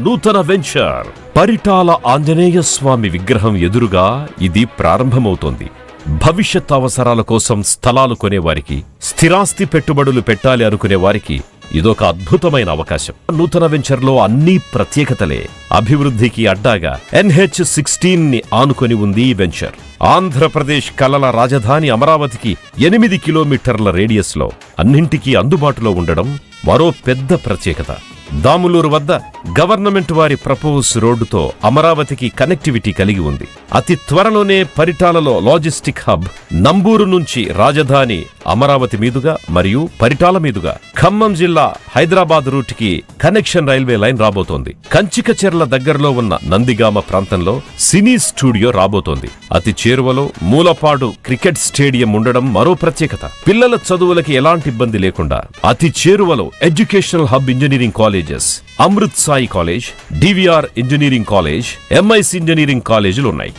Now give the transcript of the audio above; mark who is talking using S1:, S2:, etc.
S1: నూతన వెంచర్. పరిటాల ఆంజనేయ స్వామి విగ్రహం ఎదురుగా ఇది ప్రారంభమవుతోంది. భవిష్యత్ అవసరాల కోసం స్థలాలు కొనేవారికి స్థిరాస్తి పెట్టుబడులు పెట్టాలి అనుకునే వారికి ఇదొక అద్భుతమైన అవకాశం. నూతన వెంచర్లో అన్ని ప్రత్యేకతలే. అభివృద్ధికి అడ్డాగా ఎన్హెచ్ సిక్స్టీన్ని ఆనుకొని ఉంది ఈ వెంచర్. ఆంధ్రప్రదేశ్ కలల రాజధాని అమరావతికి ఎనిమిది కిలోమీటర్ల రేడియస్లో అన్నింటికీ అందుబాటులో ఉండడం మరో పెద్ద ప్రత్యేకత. దాములూరు వద్ద గవర్నమెంట్ వారి ప్రపోజ్ రోడ్డుతో అమరావతికి కనెక్టివిటీ కలిగి ఉంది. అతి త్వరలోనే పరిటాలలో లాజిస్టిక్ హబ్ నంబూరు నుంచి రాజధాని అమరావతి మీదుగా మరియు పరిటాల మీదుగా ఖమ్మం జిల్లా హైదరాబాద్ రూట్కి కనెక్షన్ రైల్వే లైన్ రాబోతోంది. కంచికచెర్ల దగ్గరలో ఉన్న నందిగామ ప్రాంతంలో సినీ స్టూడియో రాబోతోంది. అతి చేరువలో మూలపాడు క్రికెట్ స్టేడియం ఉండడం మరో ప్రత్యేకత. పిల్లల చదువులకి ఎలాంటి ఇబ్బంది లేకుండా అతి చేరువలో educational hub engineering colleges Amritsar Sai college DVR engineering college MIC engineering కాలేజీలు ఉన్నాయి.